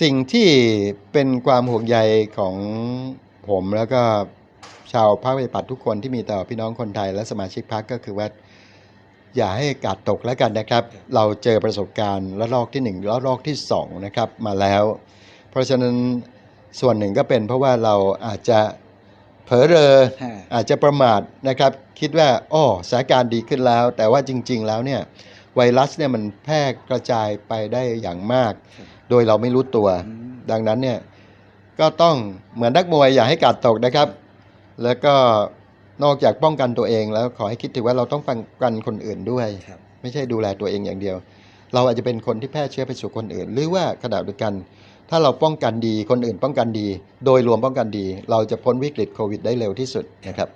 สิ่งที่เป็นความห่วงใยของผมแล้วก็ชาวพรรคประชาธิปัตย์ทุกคนที่มีต่อพี่น้องคนไทยและสมาชิกพรรคก็คือว่า อย่าให้กาดตกแล้วกันนะครับ เราเจอประสบการณ์ระลอกที่หนึ่งระลอกที่สองนะครับมาแล้ว เพราะฉะนั้นส่วนหนึ่งก็เป็นเพราะว่าเราอาจจะเผลอเรออาจจะประมาทนะครับ คิดว่าอ้อสถานการณ์ดีขึ้นแล้ว แต่ว่าจริง ๆ แล้วเนี่ยไวรัสเนี่ยมันแพร่กระจายไปได้อย่างมาก โดยเราไม่รู้ตัวอืมดังนั้นเนี่ยก็ต้องเหมือนนักมวยอย่าให้กาดตกนะครับ แล้วก็นอกจากป้องกันตัวเอง แล้วขอให้คิดถึงว่าเราต้องป้องกันคนอื่นด้วยครับไม่ใช่ดูแลตัวเองอย่างเดียว เราอาจจะเป็นคนที่แพร่เชื้อไปสู่คนอื่น หรือว่าขณะเดียวกัน ถ้าเราป้องกันดีคนอื่นป้องกันดี โดยรวมป้องกันดี เราจะพ้นวิกฤตโควิดได้เร็วที่สุดนะครับ